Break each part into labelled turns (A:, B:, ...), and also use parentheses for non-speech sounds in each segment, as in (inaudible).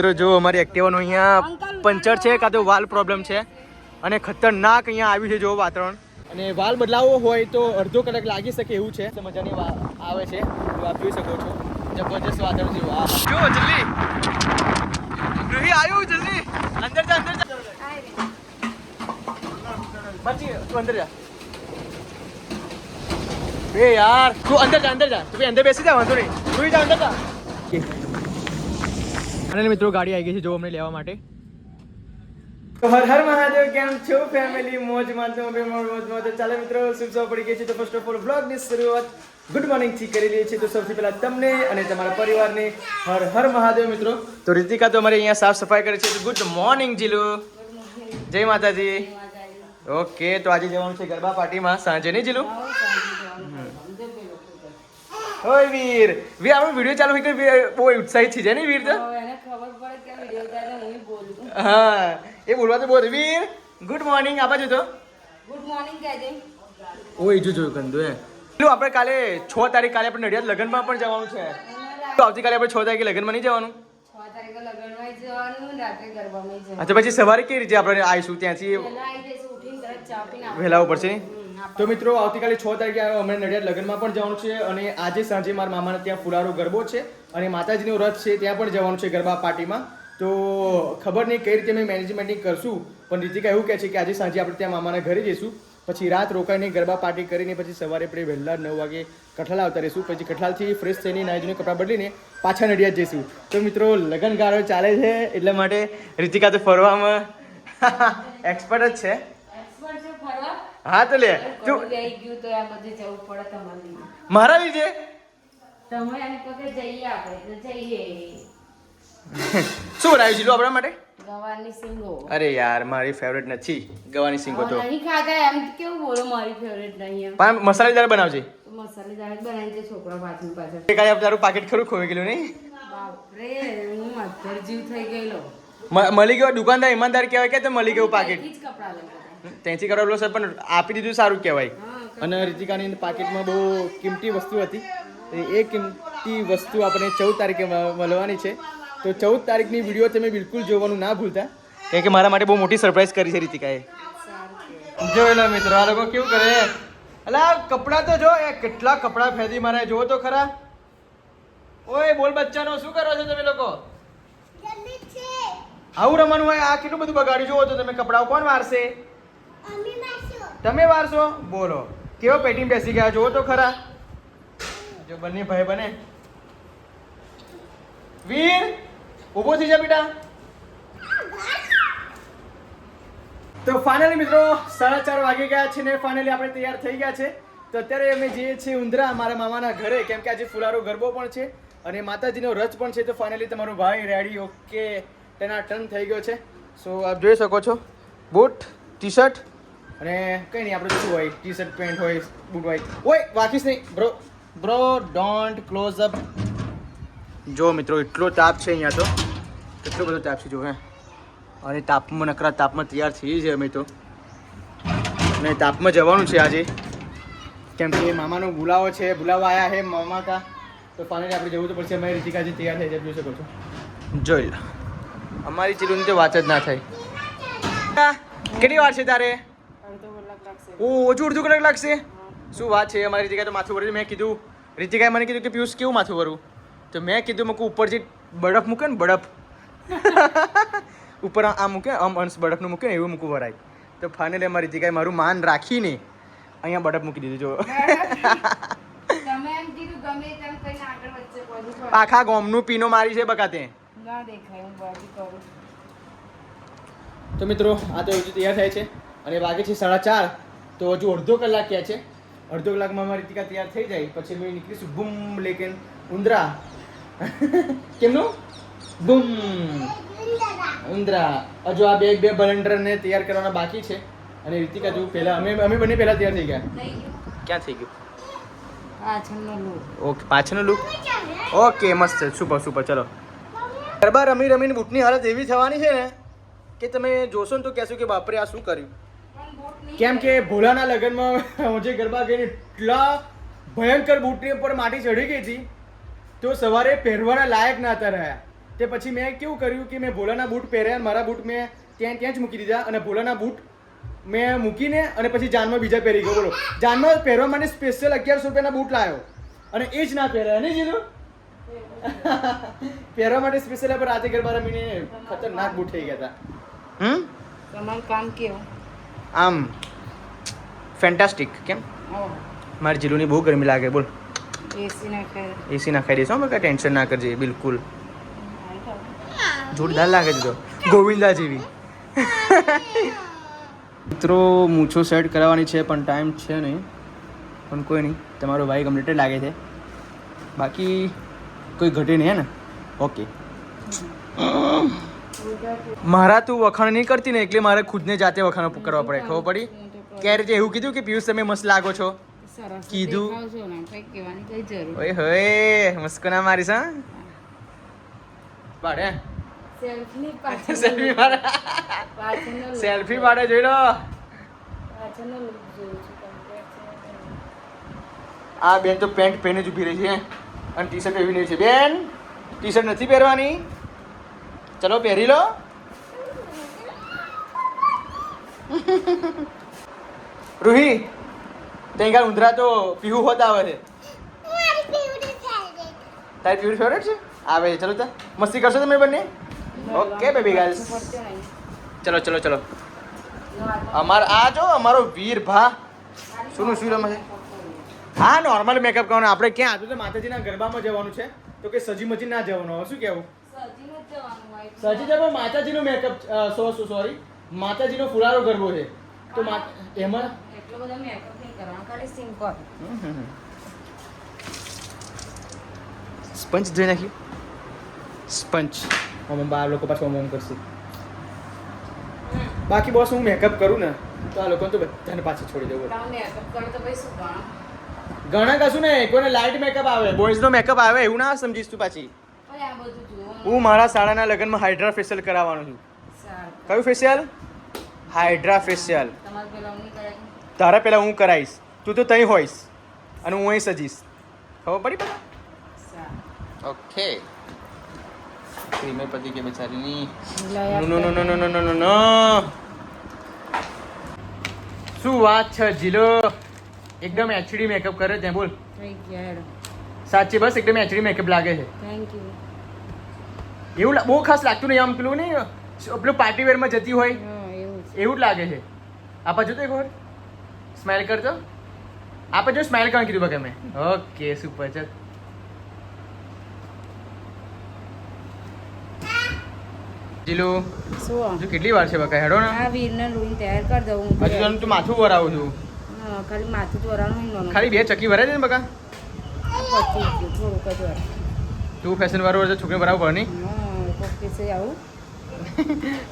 A: મિત્રો, જો અમારી એક્ટિવાનું અહીંયા પંચર છે, કાં તો વાલ પ્રોબ્લેમ છે. અને ખતરનાક અહીંયા આવ્યું છે, જો વાતાવરણ. અને વાલ બદલાવવો હોય તો અડધો કલાક લાગી શકે એવું છે. મજાની આવે છે. આપ જોઈ શકો છો. જબરજસ્ત વાતાવરણ જેવું આ જો, જલ્દી. રૂહી આવ્યું, જલ્દી. અંદર જા અંદર જા. બચી, તું અંદર જા. બે યાર, તું અંદર જા અંદર જા. તું અંદર બેસી જા, વાંધો નહીં. રૂહી જા, અંદર જા. અને મિત્રો ગાડી આવી ગઈ છે જો અમને લેવા માટે. તો હર હર મહાદેવ કેમ છો? ફેમિલી મોજ માનતો બે મોજ મોજમાં તો ચાલો મિત્રો શુભ સવાર પડી ગઈ છે? તો ફર્સ્ટ ઓફ ઓલ બ્લોગની શરૂઆત ગુડ મોર્નિંગથી કરી લઈએ છીએ. તો સૌથી પહેલા તમને અને તમારા પરિવારને હર હર મહાદેવ મિત્રો. તો રીતિકા તો અમારે અહીંયા સાફ સફાઈ કરે છે. તો ગુડ મોર્નિંગ જીલુ. જય માતાજી. ઓકે તો આજે જવાનું છે ગરબા પાર્ટીમાં. સાંજે નહીં જીલુ? ઓય વીર. વીર આપણો વીડિયો ચાલુ હોય કે બહુ ઉત્સાહિત છે ને વીર તો?
B: હું
A: એ બોલવા તો બોલ. વીર ગુડ મોર્નિંગ આપા બાજુ તો
B: ગુડ મોર્નિંગ કહેજે
A: ઓય જો જો કંદુ હે. પેલું આપણે કાલે છ તારીખ કાલે આપણે નડિયાદ લગ્નમાં પણ જવાનું છે. તો આવતીકાલે આપણે છ તારીખે લગ્નમાં નહીં જવાનું?
B: છ તારીખે લગ્નમાં જવાનું ને રાત્રે ગરબામાં
A: હા
B: જવાનું.
A: તો પછી સવારે કેવી રીતે આપણે આવીશું? ત્યાંથી વહેલા ઉપર છે તો મિત્રો આવતીકાલે છ તારીખે અમે નડિયાદ લગ્નમાં પણ જવાનું છે અને આજે સાંજે મારા મામાને ત્યાં ફુલારો ગરબો છે અને માતાજીનો રથ છે ત્યાં પણ જવાનું છે ગરબા પાર્ટીમાં. તો ખબર નહીં કઈ રીતે અમે મેનેજમેન્ટિંગ કરશું પણ રીતિકા એવું કહે છે કે આજે સાંજે આપણે ત્યાં મામાના ઘરે જઈશું પછી રાત રોકાઈને ગરબા પાર્ટી કરીને પછી સવારે આપણે વહેલા નવ વાગે કઠલાલ આવતા રહીશું પછી કઠલાલથી ફ્રેશ થઈને નાઈ ધોઈને કપડાં બદલીને પાછા નડિયાદ જઈશું. તો મિત્રો લગ્ન ગાળો ચાલે છે એટલા માટે રીતિકા તો ફરવામાં (laughs) એક્સપર્ટ જ છે. હા તો લે. તું
B: ગયું તો આ બધે જવું પડે તમારે
A: મારા લીધે?
B: તમે એને પગે જઈએ આપણે તો જઈએ.
A: શું બનાવ્યું છે આપણા માટે?
B: ગવાની સિંગો.
A: અરે યાર મારી ફેવરેટ નથી. ગવાની સિંગો તો.
B: નહીં ખાતા એમ કેવું બોલો મારી ફેવરેટ નહીં એમ.
A: પણ મસાલેદાર બનાવજે.
B: મસાલેદાર જ બનાવી દે છોકરા પાછળ. પાછળ
A: કાલે તારું પાકેટ ખરું ખોવાઈ ગયેલું નહીં?
B: બાપરે હું મધર જીવ થઈ ગયેલો.
A: મળી ગયો દુકાનદાર ઈમાનદાર કહેવાય કે તો મળી ગયું પાકેટ
B: કપડાં હતા.
A: ત્યાંથી કરાવેલો છે પણ આપી દીધું સારું કહેવાય. અને રીતિકાની પાકીટમાં બહુ કિંમતી વસ્તુ હતી. એ કિંમતી વસ્તુ આપણે ચૌદ તારીખે મળવાની છે. તો ચૌદ તારીખની વીડિયો તમે બિલકુલ જોવાનું ના ભૂલતા. કેમ કે મારા માટે બહુ મોટી સરપ્રાઈઝ કરી છે રીતિકાએ. જોયેલો મિત્રો આ લોકો કેવું કરે? અલા કપડાં તો જો એ કેટલા કપડાં ફેંદી મારે જોવો તો ખરા. ઓય બોલ બચ્ચાનો શું કરો છો તમે લોકો? આવું રમવાનું હોય આ કેટલું બધું બગાડ્યું? જોવો તો તમે કપડાઓ કોણ વારશે? તમે વારશો બોલો. કેવો પેટીમ બેસી ગયા? જોવો તો ખરા. જો બંને ભાઈ બને. વીર, ઊભો થઈ જા બેટા. તો ફાઇનલી મિત્રો, સાડા ચાર વાગી ગયા છે ને ફાઇનલી આપણે તૈયાર થઈ ગયા છે. તો અત્યારે અમે જઈએ છીએ ઉંદરા, મારા મામાના ઘરે, કેમ કે આજે ફુલારો ગરબો પણ છે અને માતાજીનો રથ પણ છે. તો ફાઇનલી તમારો ભાઈ રેડી ઓકે તેના ટર્ન થઈ ગયો છે. સો આપ જોઈ શકો છો. બૂટ ટી શર્ટ અને કંઈ નહીં આપણે શું હોય? ટી શર્ટ પેન્ટ હોય બૂટ હોય. ઓય વાંચીશ નહીં. Bro bro don't close up જો મિત્રો, એટલો તાપ છે અહીંયા તો. કેટલો બધો તાપ છે, જો, હે. અને તાપમાં, નકરા તાપમાં તૈયાર થઈ છે અમે તો. અને તાપમાં જવાનું છે આજે. કેમ કે મામાનો બોલાવો છે, બોલાવા આવ્યા છે મામા કા. તો ફાઇનલી આપણે જવું તો પડશે. અમારી રીતિકાજી તૈયાર થઈ જાય, જોઈ શકો છો. જોઈ લો. અમારી ચીલુની તો વાત જ ના થાય. કેટલી વાર છે તારે? ઓ ઓછું અડધું કલાક લાગશે? શું વાત છે? અમારી જગ્યાએ તો માથું ભર્યું. મેં કીધું રીતિકાએ મને કીધું કે પિયુષ કેવું માથું ભરવું તો મેં કીધું મૂકું ઉપરથી બરફ મૂકે ને બરફ. (laughs) ઉપર આ મૂકે આમ અંશ બરફનું મૂકે ને એવું મૂકવું ભરાય. તો ફાઇનલી અમારી રીતિકાએ મારું માન રાખીને અહીંયા બરફ મૂકી દીધું જો. આખા ગોમનું પીનો મારી છે બકાતે
B: ના દેખાય હું બાજુ કરું.
A: તો મિત્રો આ તો હજુ તૈયાર થાય છે. અને વાગે છે સાડા ચાર તો હજુ અડધો કલાક ક્યાં છે. અડધો કલાકમાં અમારી ટીકા તૈયાર થઈ જાય પછી અમે નીકળીશું બૂમ લેકિન ઉંદરા. કેમનું બૂમ. ઉંદરા. હજુ આ બે બે બલેન્ડરને તૈયાર કરવાના બાકી છે. અને રીતિકા જો પહેલા અમે અમે બંને પહેલા તૈયાર થઈ ગયા. ક્યાં થઈ ગયું?
B: પાછળનો.
A: ઓકે પાછળનું લુક ઓકે મસ્ત. સુપર સુપર ચલો. ગરબા રમી રમીને બૂટની હાલત એવી થવાની છે ને કે તમે જોશો ને તો કહેશો કે બાપરે આ શું કર્યું? કેમ કે ભોલાના લગ્નમાં હું જે ગરબા ગઈને એટલા ભયંકર બૂટની ઉપર માટી ચડી ગઈ હતી તો સવારે પહેરવાના લાયક ના હતા રહ્યા. તે પછી મેં કેવું કર્યું કે મેં ભોલાના બૂટ પહેર્યા અને મારા બૂટ મેં ત્યાં ત્યાં જ મૂકી દીધા અને ભોલાના બૂટ મેં મૂકીને અને પછી જાનમાં બીજા પહેરી ગયો. બોલો જાનમાં પહેરવા માટે સ્પેશિયલ અગિયારસો રૂપિયાના બૂટ લાવ્યો અને એ જ ના પહેર્યા નહીં જીધું (laughs) પહેરવા માટે સ્પેશિયલ આપણે રાતે ગરબા રમીને ખતરનાક બૂટ થઈ ગયા હતા. હમ?
B: તમારું કામ કેવું?
A: આમ ફેન્ટાસ્ટિક કેમ? મારી જીલુની બહુ ગરમી લાગે બોલ.
B: એસી
A: ના ખાઈ. દઈશું અમે કાંઈ ટેન્શન ના કરજે બિલકુલ. જોરદાર લાગે છે તો. ગોવિંદા જેવી. મિત્રો મૂછો સેટ કરાવવાની છે પણ ટાઈમ છે નહીં. પણ કોઈ નહીં તમારો ભાઈ કમ્પ્લીટ લાગે છે. બાકી કોઈ ઘટે નહીં હે ને? ઓકે મારા તું વખાણ નહીં કરતી ને એટલે મારે ખુદને જાતે વખાણ કરવા પડે ખબર પડી? ક્યારે તે એવું કીધું કે પિયુષ તમે મસ્ત લાગો છો. કીધું. ઓય હોય મસ્કના મારીશ હા? પાડે.
B: સેલ્ફી (laughs) પાડે.
A: સેલ્ફી મારે પાડે જોઈ લો. આ બેન તો પેન્ટ પહેરીને જ ઊભી રહી છે અને ટી શર્ટ પહેરી છે. બેન ટી શર્ટ નથી પહેરવાની? ચલો પહેરી લો. રૂહી ત્યાં ગાળ ઉંદરા તો પીહુ હોત આવે છે. તારી પીહુ ફેવરેટ છે? આવે છે. ચલો તા મસ્તી કરશો તમે બંને? Okay
B: baby girls.
A: ચલો ચલો ચલો. અમાર આ જો અમારો વીર ભા. શું શું રમે છે? હા નોર્મલ મેકઅપ કરવાનો. આપણે ક્યાં? હતું તો માતાજીના ગરબામાં જવાનું છે. તો કે સજી મજી ના જવાનું. હવે શું કહેવું? સજી જવા માતાજીનો મેકઅપ સો સો સોરી માતાજીનો ફુલારો ગરબો છે તો એમાં?
B: એટલો બધો મેકઅપ નહીં કરવાનો ખાલી સિમ્પલ
A: સ્પંચ જોઈ નાખ્યું? સ્પંચ અમે બાર લોકો પાછું મમ કરશે. બાકી બોસ હું મેકઅપ કરું ને તો આ લોકોને તો બધાને પાછળ છોડી દેવું ઘણા કશું ને કોઈને લાઇટ મેકઅપ આવે. બોયઝનો મેકઅપ આવે એવું ના સમજીશ તું પાછી.
B: આ બધું
A: હું મારા શાળાના લગ્નમાં હાઇડ્રા ફેશિયલ કરાવવાનો છું. કયું ફેશિયલ હાઇડ્રા ફેશિયલ તારા પહેલાં હું કરાવીશ તું તો તઈ હોઈશ. અને હું અહીં સજીશ. ખબર પડી બધા ઓકે. શ્રીમતી કે બેચારીની. નો નો નો નો નો નો નો શું વાત છે જીલો? એકદમ એચડી મેકઅપ કરે ત્યાં બોલ. સાચી બસ એકદમ એચડી મેકઅપ લાગે છે.
B: થેન્ક યુ
A: એવું બહુ ખાસ લાગતું નહીં આમ પેલું નહીં પેલું પાર્ટી વેરમાં જતી હોય.
B: એવું જ.
A: લાગે છે. આપા જોતો એક વાર. સ્માઇલ કરજો આપે જો સ્માઇલ કરવાનું કીધું બકે મેં. ઓકે સુપર ચલ. જીલુ
B: શું
A: હજુ કેટલી વાર છે બકા? હેડો ને.
B: આ વીરને લોહી તૈયાર કર દઉં હું
A: હજુ તને તું માથું વરાવું છું.
B: ખાલી માથું નહીં
A: ખાલી બે ચક્કી ભરાય છે ને બકા.
B: જ
A: તું ફેશન વાળો છોકરી ભરાવું પડે નહીં.
B: દિવસે આવું.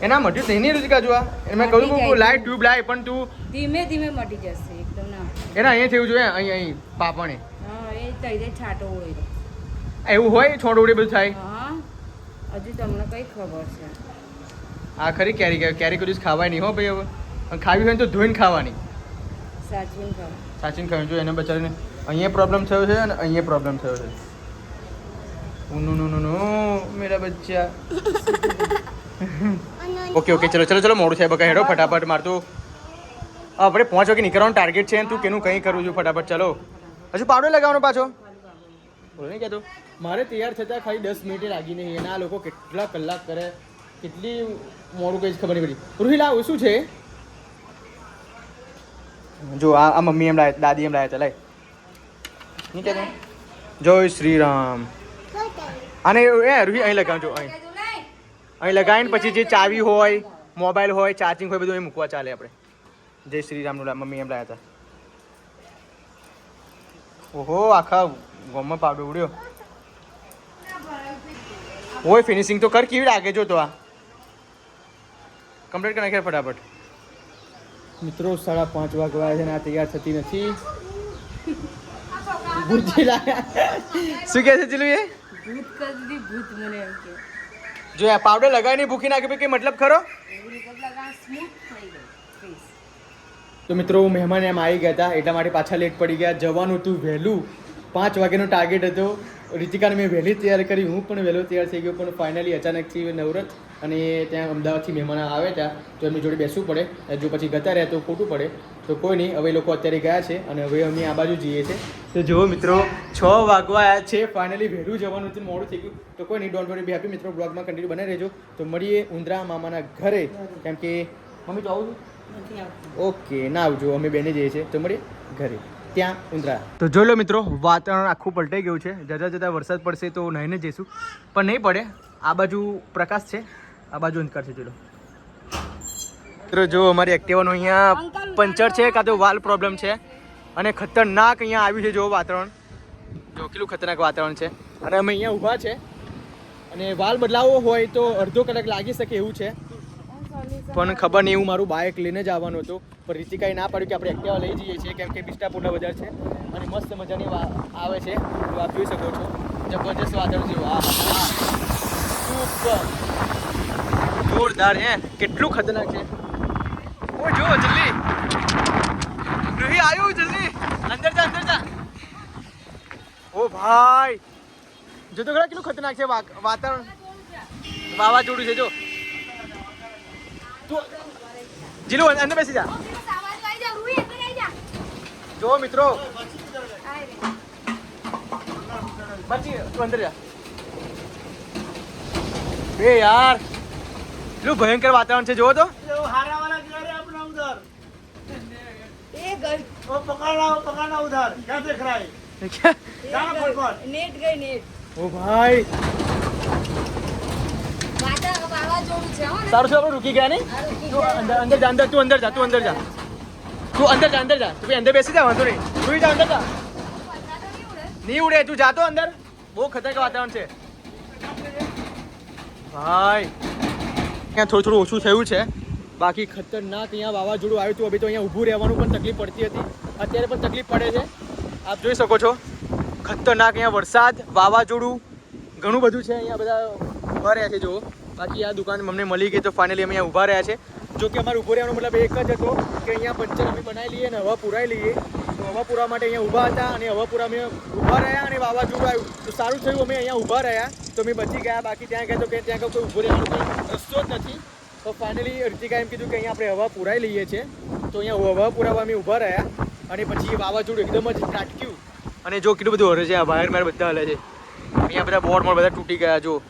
A: એના મટ્યું જ નહીં ને રુચિકા જોવા. એને મેં કહ્યું કે લાઈટ ટ્યુબ લાય પણ તું
B: ધીમે ધીમે મટી જશે એકદમ ના.
A: એના અહીંયા થયું જોઈએ અહીં અહીં પાપણે.
B: હા એ તઈ છાંટો હોય.
A: એવું હોય છોડ ઉડે બધું થાય?
B: હા હજુ તમને કઈ ખબર છે.
A: આ ખરી કેરી કેરી કોઈ ખાવાય નહીં હો ભાઈ હવે. ખાવી હોય તો ધોઈને ખાવાની.
B: સાચવીને ખાવ
A: સાચીને ખાવી જોઈએ એને બચારીને અહીંયા પ્રોબ્લેમ થયો છે અને અહીંયા પ્રોબ્લેમ થયો છે. નો નો નો નો મેરા બચ્ચા ઓકે ઓકે ચલો ચલો ચલો મોડું થાય બકા હેડો ફટાફટ મારતું આપણે પાંચ વાગે નીકળવાનું ટાર્ગેટ છે તું કેનું કંઈ કરું છું ફટાફટ ચલો. હજુ પાડો લગાવવાનો પાછો. બોલો નહીં કહેતો. મારે તૈયાર થતાં ખાલી દસ મિનિટે લાગી નહીં એના આ લોકો કેટલા કલાક કરે? કેટલી મોડું કંઈ ખબર નહીં પડી. રૂહિલ આવું શું છે? જો આ આ મમ્મી એમ લાય દાદી એમ લાયા હતા લાય. નહીં કહેતો. જય શ્રી રામ. અને એ રૂહી અહીં લગાવજો અહીં. અહીં લગાવીને પછી જે ચાવી હોય મોબાઈલ હોય ચાર્જિંગ હોય બધું અહીં મૂકવા ચાલે આપણે. જય શ્રી રામનું મમ્મી એમ લાયા હતા. ઓહો આખા ગોમમાં પાવડો ઉડ્યો. ઓય ફિનિશિંગ તો કર કેવી લાગે જો તો આ? કમ્પ્લીટ કરી નાખે ફટાફટ. મિત્રો સાડા પાંચ વાગવા છે ને આ તૈયાર થતી નથી. ભૂજી લાયા શું કહે છે ચીલું એ
B: ભૂત કરી દીધી ભૂત મને એમ કે.
A: જો આ પાવડર લગાવીને ભૂખી નાખી કે મતલબ ખરો? તો મિત્રો મહેમાન એમ આવી ગયા હતા એટલા માટે પાછા લેટ પડી ગયા. જવાનું હતું વહેલું. પાંચ વાગ્યાનો ટાર્ગેટ હતો. રીતિકાને મેં વહેલી તૈયાર કરી. હું પણ વહેલો તૈયાર થઈ ગયો પણ ફાઇનલી અચાનકથી નવરત અને ત્યાં અમદાવાદથી મહેમાન આવે ત્યાં તો એમની જોડે બેસવું પડે. જો પછી ગતા રહે તો ખોટું પડે. તો કોઈ નહીં હવે લોકો અત્યારે ગયા છે અને હવે અમે આ બાજુ જઈએ છીએ. તો જુઓ મિત્રો છ વાગવા છે. ફાઇનલી વહેલું જવાનું હતું મોડું થઈ ગયું. તો કોઈ નહીં ડોન્ટ વરી બી હેપી મિત્રો. બ્લોગમાં કન્ટિન્યુ બનાવી રહેજો. તો મળીએ ઉંદરા મામાના ઘરે. કેમ કે મમ્મી તો આવું ઓકે ના આવજો. અમે બેને જઈએ છીએ. તો મળીએ ઘરે. ત્યાં ઉંદરા તો જોઈ લો મિત્રો, વાતાવરણ આખું પલટાઈ ગયું છે. જતા જતા વરસાદ પડશે તો નહીને જઈશું. પણ નહીં પડે. આ બાજુ પ્રકાશ છે. આ બાજુ અંધકાર છે, જોઈ લો. મિત્રો, જો અમારી એક્ટિવાનું અહીંયા પંચર છે, કાં તો વાલ પ્રોબ્લેમ છે. અને ખતરનાક અહીંયા આવ્યું છે, જો વાતાવરણ. જો કેટલું ખતરનાક વાતાવરણ છે. અને અમે અહીંયા ઊભા છે. અને વાલ બદલાવવો હોય તો અડધો કલાક લાગી શકે એવું છે. પણ ખબર નહીં હું મારું બાઇક લઈને જ આવવાનું હતું. પણ રીતિકાએ ના પાડ્યું કે આપણે એક્ટિવા લઈ જઈએ છીએ, કેમ કે બિસ્ટાપુરના બજાર છે. અને મસ્ત મજાની વા- આવે છે. તો આપ શકો છો. જબરજસ્ત વાતાવરણ છે. વાહ સુપર. જોરદાર, હે? કેટલું ખતરનાક છે. ઓ જો, જલ્દી. રૂહી આવ્યું, જલ્દી. અંદર જા અંદર જા. ઓ ભાઈ. જો તો કેટલું ખતરનાક છે વાતાવરણ. વાવાઝોડું છે, જો. જીલુ અંદર બેસી જા જો મિત્રો બચી તું અંદર જા બે યાર કેટલું ભયંકર વાતાવરણ છે જોવો તો
C: हारावाला गया रे अपना उधर
B: એ ગઈ
C: वो पकड़ना वो
A: સારું છે આપણે રૂકી ગયા નહીં? અંદર જા, અંદર, તું અંદર જા, તું અંદર જા. તું અંદર જા અંદર જા. તું અંદર બેસી જા, વાંધો નહીં. તું જા, અંદર જા.
B: નહીં ઉડે.
A: તું જાતો અંદર. બહુ ખતરનાક વાતાવરણ છે. ભાઈ ત્યાં થોડું થોડું ઓછું થયું છે. બાકી ખતરનાક અહીંયા વાવાઝોડું આવ્યું હતું. હવે તો અહીંયા ઊભું રહેવાનું પણ તકલીફ પડતી હતી. અત્યારે પણ તકલીફ પડે છે. આપ જોઈ શકો છો. ખતરનાક અહીંયા વરસાદ, વાવાઝોડું, ઘણું બધું છે અહીંયા બધા રહ્યા છે જો બાકી આ દુકાન અમને મળી ગઈ તો ફાઇનલી અમે અહીંયા ઊભા રહ્યા છે. જો કે અમારે ઊભો રહેવાનો મતલબ એક જ હતો કે અહીંયા પંચર અમે બનાવી લઈએ અને હવા પુરાઈ લઈએ. તો હવા પૂરવા માટે અહીંયા ઊભા હતા અને હવા પૂરા અમે ઊભા રહ્યા અને વાવાઝોડું આવ્યું. તો સારું થયું, અમે અહીંયા ઊભા રહ્યા. તો અમે બચી ગયા. બાકી ત્યાં ગયા તો કે ત્યાં કોઈ ઊભો રહેવાનો રસ્તો જ નથી. તો ફાઇનલી અર્તિકા એમ કીધું કે અહીંયા આપણે હવા પુરાઈ લઈએ છીએ. તો અહીંયા હવા પુરાવા અમે ઊભા રહ્યા અને પછી વાવાઝોડું એકદમ જ ત્રાટક્યું અને જો કેટલું બધું હરે છે, આ બહાર બહાર બધા હલે છે. અહીંયા બધા બોર્ડ બધા તૂટી ગયા, જો.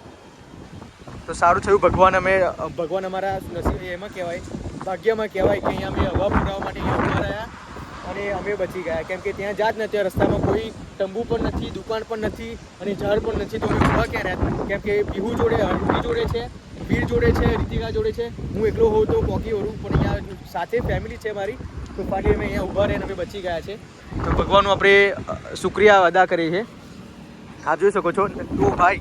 A: તો સારું થયું. ભગવાન અમે, ભગવાન અમારા નસીબ એમાં કહેવાય. ભાગ્યમાં કહેવાય કે અહીંયા અમે હવા પુરાવા માટે ઊભા રહ્યા અને અમે બચી ગયા. કેમ કે ત્યાં જાત નથી રસ્તામાં કોઈ તંબુ પણ નથી, દુકાન પણ નથી અને ઝાડ પણ નથી. તો અમે ઊભા ક્યાં રહ્યા? કેમ કે બિહુ જોડે હરવી જોડે છે, વીર જોડે છે, રીતિકા જોડે છે. હું એકલો હોઉં તો પોકી વળું, પણ અહીંયા સાથે ફેમિલી છે મારી. તો ફાટી અમે અહીંયા ઊભા રહીને અમે બચી ગયા છે. તો ભગવાનનું આપણે શુક્રિયા અદા કરીએ છીએ. આપ જોઈ શકો છો ઓ ભાઈ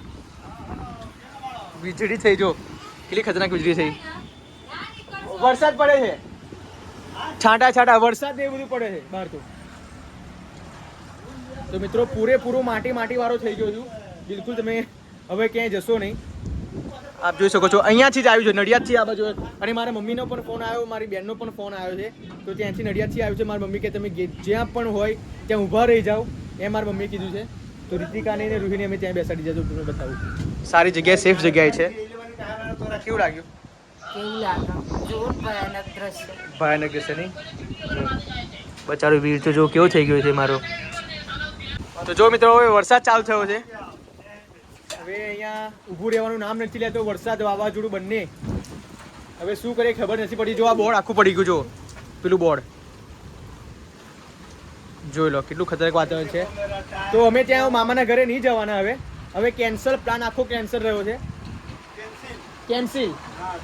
A: વીજળી થઈ જો. કેટલી ખતરનાક વીજળી થઈ. વરસાદ પડે છે. છાંટા છાંટા, વરસાદ એ બધું પડે છે બહાર તો. તો મિત્રો, પૂરેપૂરો માટી માટી વાળો થઈ ગયો છું. બિલકુલ તમે હવે ક્યાંય જશો નહીં. આપ જોઈ શકો છો, અહીંયાથી જ આવ્યું છે, નડિયાદથી આ બાજુ. અને મારા મમ્મીનો પણ ફોન આવ્યો, મારી બહેનનો પણ ફોન આવ્યો છે. તો ત્યાંથી નડિયાદથી આવ્યું છે મારી મમ્મી કે તમે જ્યાં પણ હોય, ત્યાં ઊભા રહી જાઓ. એ મારી મમ્મીએ કીધું છે. તો રીતિકાને ને રૂહીને અમે ત્યાં બેસાડી જજો તમને બતાવું. સારી જગ્યાએ સેફ જગ્યાએ છે. કેવું લાગ્યું?
B: કેવું લાગે જોર ભયાનક દ્રશ્ય.
A: ભયાનક જશે નહીં? બચારો વીર તો જો કેવો થઈ ગયો છે મારો. તો જો મિત્રો હવે વરસાદ ચાલુ થયો છે. હવે અહીંયા ઊભું રહેવાનું નામ નથી લેતો વરસાદ વાવાઝોડું બંને. હવે શું કરે ખબર નથી પડી. જો આ બોર્ડ આખું પડી ગયું જો. પેલું બોર્ડ. જોઈ લો કેટલું ખતરનાક વાતાવરણ છે. તો અમે ત્યાં મામાના ઘરે નહીં જવાના હવે. હવે કેન્સલ પ્લાન આખો કેન્સલ રહ્યો છે. કેન્સલ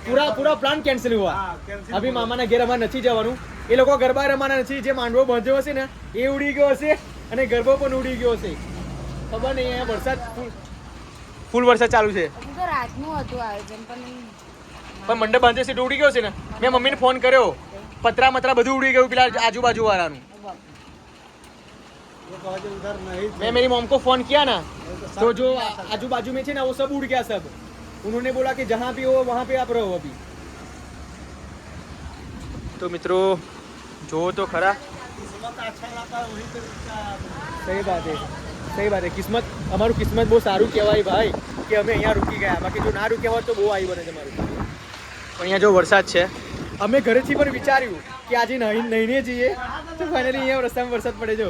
A: પૂરા પૂરા પ્લાન કેન્સલ હુઆ
C: हाँ,
A: અભી મામાના ઘેર અમારે નથી જવાનું. એ લોકો ગરબા રમવાના નથી. જે માંડવો બાંધ્યો હશે ને એ ઉડી ગયો હશે અને ગરબો પણ ઉડી ગયો હશે. ખબર નહીં અહીંયા વરસાદ ફૂલ ફૂલ વરસાદ ચાલુ છે.
B: પણ
A: મંડપ બાંધ્યો છે ઉડી ગયો છે ને. મેં મમ્મીને ફોન કર્યો. પતરા મતરા બધું ઉડી ગયું પેલા આજુબાજુ વાળાનું मैं मेरी मॉम को फोन किया ना तो जो आजू बाजू में थे ना वो सब उड़ गया सब उन्होंने बोला कि जहाँ भी हो वहाँ पे आप रहो अभी तो મિત્રો જો તો ખરા
C: किस्मत अच्छा लगा वहीं पे रुका
A: सही बात है સહી વાત છે કિસ્મત અમારું કિસ્મત બહુ સારું કહેવાય ભાઈ કે અમે અહીંયા રૂકી ગયા બાકી જો ના રૂક્યા હોત તો બહુ આવી બને તમારું પણ અહીંયા જો વરસાદ છે અમે ઘરેથી પણ વિચાર્યું કે આજે નહીં નહીને જઈએ તો ફાઇનલી અહીંયા રસ્તામાં વરસાદ પડે જો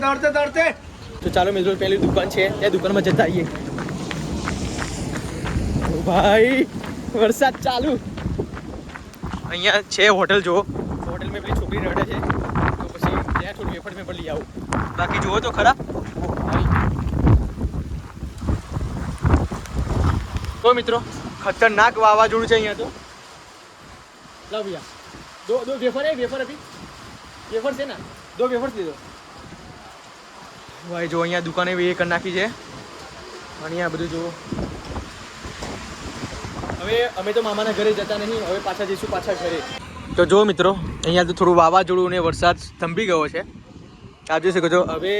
C: દોડતે દોડતે
A: તો ચાલો મિત્રો પેલી દુકાન છે ત્યાં દુકાનમાં જતા આવીએ ભાઈ વરસાદ ચાલુ અહીંયા છે હોટલ જો હોટેલ મેં પેલી છોકરી રડે છે તો પછી ત્યાં થોડું એફર્ટ મેં પણ લઈ આવું બાકી જુઓ તો ખરા તો મિત્રો ખતરનાક વાવાઝોડું છે અહીંયા તો. લાવ ભૈયા દો દો વેફર હે વેફર હતી. વેફર છે ને? દો વેફર દીધો ભાઈ જો અહીંયા દુકાને બે એ કરી નાખી છે. અને અહીંયા બધું જુઓ. હવે અમે તો મામાના ઘરે જતા નહીં હવે પાછા જઈશું પાછા ઘરે. તો જો મિત્રો અહીંયા તો થોડું વાવાઝોડું ને વરસાદ થંભી ગયો છે. આપ જોઈ શકો છો. હવે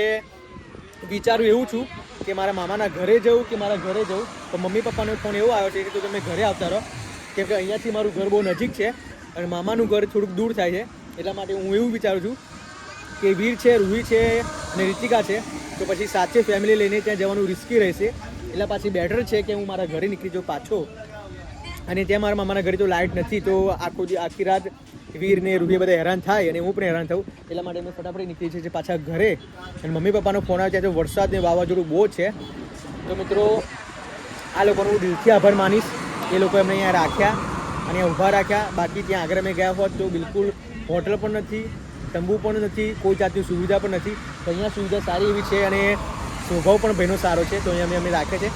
A: વિચારું એવું છું કે મારા મામાના ઘરે જવું કે મારા ઘરે જવું? તો મમ્મી પપ્પાનો ફોન એવો આવ્યો છે કે તમે ઘરે આવતા રહો. કેમ કે અહીંયાથી મારું ઘર બહુ નજીક છે અને મામાનું ઘર થોડુંક દૂર થાય છે. એટલા માટે હું એવું વિચારું છું કે વીર છે, રૂહી છે અને રિતિકા છે, તો પછી સાથે ફેમિલી લઈને ત્યાં જવાનું રિસ્કી રહેશે. એટલે પાછી બેટર છે કે હું મારા ઘરે નીકળી જાઉં પાછો. અને ત્યાં મારા મામાના ઘરે તો લાઇટ નથી, તો આખો જે આખી રાત વીરને રૂહી બધા હેરાન થાય અને હું પણ હેરાન થઉં. એટલા માટે અમે ફટાફટ નીકળી છે પાછા ઘરે. અને મમ્મી પપ્પાનો ફોન આવે ત્યાં તો વરસાદ ને વાવાઝોડું બહુ છે. તો મિત્રો, આ લોકોનો હું દિલથી આભાર માનીશ. એ લોકો એમને અહીંયા રાખ્યા અને ઊભા રાખ્યા. બાકી ત્યાં આગળ અમે ગયા હોત તો બિલકુલ હોટલ પણ નથી, તંબુ પણ નથી, કોઈ જાતની સુવિધા પણ નથી. તો અહીંયા સુવિધા સારી એવી છે અને સ્વભાવ પણ ભાઈનો સારો છે, તો અહીંયા અમે અમે રાખ્યા છે.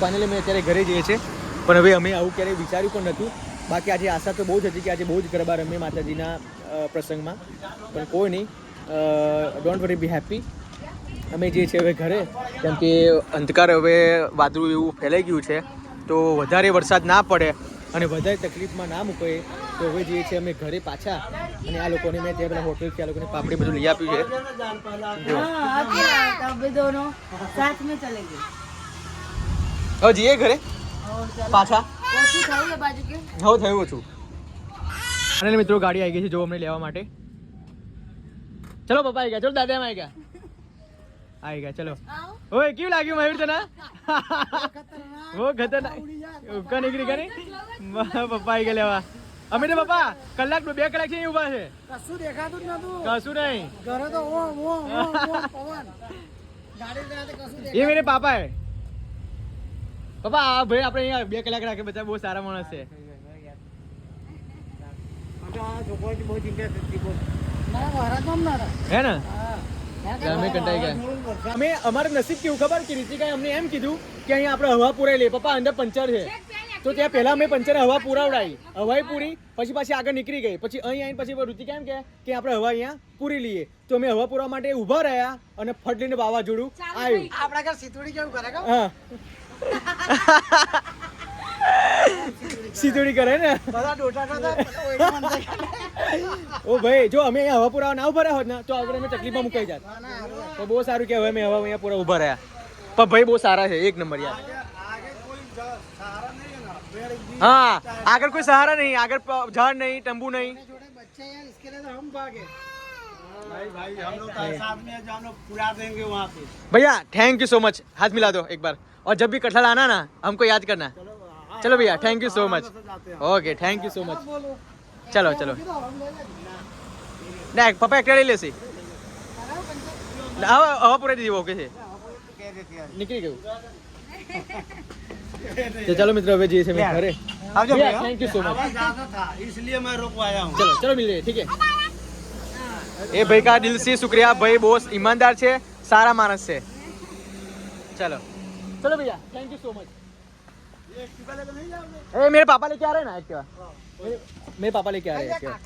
A: ફાઇનલી અમે અત્યારે ઘરે જઈએ છીએ. પણ હવે અમે આવું ક્યારેય વિચાર્યું પણ નહોતું. બાકી આજે આશા તો બહુ જ હતી કે આજે બહુ જ ગરબા રમીએ માતાજીના પ્રસંગમાં. પણ કોઈ નહીં. ડોન્ટ વરી બી હેપી અમે જે છે હવે ઘરે. કેમ કે અંધકાર હવે વાદળું એવું ફેલાઈ ગયું છે. તો વધારે વરસાદ ના પડે અને વધારે તકલીફમાં ના મૂકે. તો હવે જે છે અમે ઘરે પાછા અને આ લોકોને મેં ત્યાં પેલા હોટલથી આ લોકોને પાપડી બધું લઈ આપ્યું છે. હજી ઘરે? પાછા? હવે થયું ઓછું. અને મિત્રો ગાડી આવી ગઈ છે જો અમને લેવા માટે. ચલો પપ્પા આવી ગયા. ચલો દાદા આવી ગયા. આવી ગયા ચલો. ઓય કેવું લાગ્યું મયુર તને? (laughs) ઓ ખતરનાક. ઉકા નીકળી કરી પપ્પા આવી ગયા લેવા. અમે પપ્પા કલાક બે કલાક છે ઊભા છે.
C: કશું દેખાતું જ નતું.
A: કશું નહીં.
C: ઘરે તો
A: એ મેરે પાપા હે. પપ્પા આ ભાઈ આપણે અહીંયા બે કલાક રાખે બધા બહુ સારા માણસ છે. હે ને? અમે કંટાઈ ગયા. અમે અમારે નસીબ કેવું ખબર? કે રીતિકાએ અમને એમ કીધું કે અહીંયા આપણે હવા પુરાઈ લે પપ્પા અંદર પંચર છે. તો ત્યાં પહેલા અમે પંચર હવા પુરાવડાવી હવાઈ પૂરી પછી પાછી આગળ નીકળી ગઈ. પછી અહીં આવીને પછી ઋતિકા એમ કે કે આપણે હવા અહીંયા પૂરી લઈએ. તો અમે હવા પૂરવા માટે ઊભા રહ્યા અને ફટ લઈને વાવાઝોડું આવ્યું.
C: આપણા ઘર સીતુડી કેવું કરે
A: હા. સીધુડી કરે ને? ઓ ભાઈ જો અમે અહીંયા હવા પુરાવા ના ઊભા રહ્યા હોત ને તો આપણે અમે તકલીફમાં મુકાઈ જાત. તો બહુ સારું કે હવે અમે હવા અહીંયા પૂરા ઊભા રહ્યા. પણ ભાઈ બહુ સારા છે એક નંબર યાર. હા આગળ કોઈ સહારા નહીં આગળ ઝાડ નહીં તંબુ નહીં.
C: भाई भाई हम लोग तो साथ में हैं, जो हम लोग पुरा देंगे वहाँ पे
A: भैया थैंक यू सो मच हाथ मिला दो एक बार और जब भी कटहल आना ना हमको याद करना
C: चलो हाँ,
A: चलो भैया थैंक यू सो मच
C: से जाते हैं
A: okay thank you so much
C: बोलो
A: चलो चलो
C: तो हम ले लेंगे
A: ના પપ્પા એકલા લઈ લેશે હવે હવે પૂરા દીધી ઓકે છે
C: कह देते हैं
A: નીકળી ગયું તો ચાલો મિત્રો હવે જઈએ છીએ અમે ઘરે
C: આવજો
A: ભૈયા થેન્ક યુ સો મચ
C: आवाज ज्यादा था इसलिए मैं रुकवाया हूँ
A: चलो चलो मिल रहे ठीक है એ ભાઈ કા દિલ से शुक्रिया भाई बहुत ईमानदार છે સારા માણસ છે चलो चलो भैया थैंक यू सो मच
C: ये एक्टिवा लेकर नहीं जाओगे
A: ए मेरे पापा लेके आ रहे हैं ना एक्टिवा मेरे मेरे पापा लेके आ रहे हैं एक्टिवा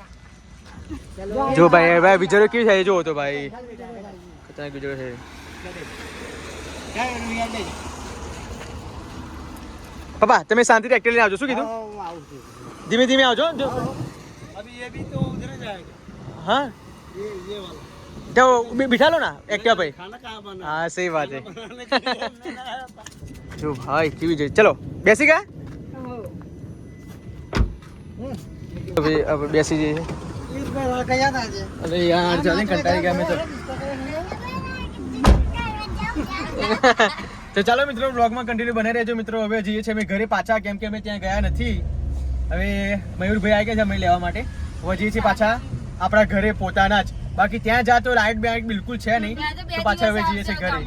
A: જો ભાઈ ભાઈ વિચારો કેવી થાય જો તો ભાઈ ખતરનાક વિચારો છે
C: क्या भैया ले जाओ।
A: પપ્પા તમે શાંતિથી એક્ટિવા લઈને આવજો શું કીધું
C: आओ, आओ, आओ।
A: ધીમે ધીમે આવજો જો
C: अभी ये भी तो उधर जाएगा
A: હા
C: ये ये वाला
A: તો બી- बिठा लो ना एक्टिवा पे
C: खाना कहाँ बना
A: हाँ सही बात है
C: बनाने के लिए मैंने आया था।
A: જો ભાઈ કેવી છે ચલો બેસી ગયા હવે હવે બેસી જઈએ
C: इस बार गया था जी
A: અરે યાર ચાલે કંટાળી ગયા અમે તો તો ચાલો મિત્રો બ્લોગમાં કન્ટિન્યુ બને રહેજો મિત્રો હવે જઈએ છીએ અમે ઘરે પાછા કેમ કે અમે ત્યાં ગયા નથી હવે મયુરભાઈ આવી ગયા છે અમે લેવા માટે હવે જઈએ છીએ પાછા આપણા ઘરે પોતાના જ. બાકી ત્યાં જા તો લાઇટ બેટ બિલકુલ છે નહીં. તો પાછા હવે જઈએ છીએ ઘરે.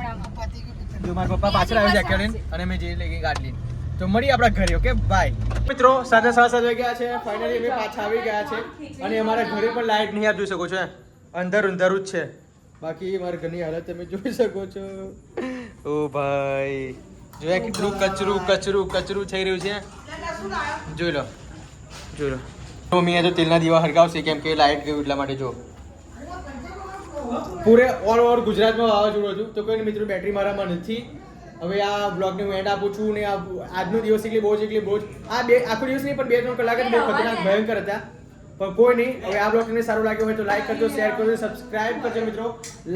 A: જો મારા પપ્પા પાછળ આવે છે કરીને અને મેં જઈ લઈ ગાડી લઈને. તો મળી આપણા ઘરે ઓકે બાય મિત્રો સાથે સાત સાત વાગ્યા છે. ફાઇનલી અમે પાછા આવી ગયા છે. અને અમારા ઘરે પણ લાઇટ નહીં આપી શકો છો અંદર અંધારું જ છે. બાકી મારા ઘરની હાલત તમે જોઈ શકો છો. ઓ ભાઈ. જોયા કેટલું કચરું કચરું કચરું થઈ રહ્યું છે? જોઈ લો. જોઈ લો. તો મેં તો તેલના દીવા હરગાવશે કેમ કે લાઇટ ગયું એટલા માટે જો. પૂરે ઓલ ઓવર ગુજરાતમાં વાવાઝોડું હતું. તો કોઈ મિત્રો બેટરી મારામાં નથી. હવે આ બ્લોગને હું એન્ડ આપું છું ને આ આજનો દિવસ એટલે બહુ જ એટલે બહુ જ આ બે આખો દિવસ નહીં પણ બે ત્રણ કલાક જ બહુ ખતરનાક ભયંકર હતા. પણ કોઈ નહીં હવે આ બ્લોગ તમને સારું લાગ્યો હોય તો લાઈક કરજો શેર કરજો સબસ્ક્રાઇબ કરજો મિત્રો.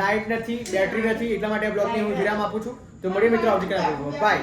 A: લાઇટ નથી બેટરી નથી એટલા માટે આ બ્લોગને હું વિરામ આપું છું. તો મળીએ મિત્રો આવતીકાલે. બાય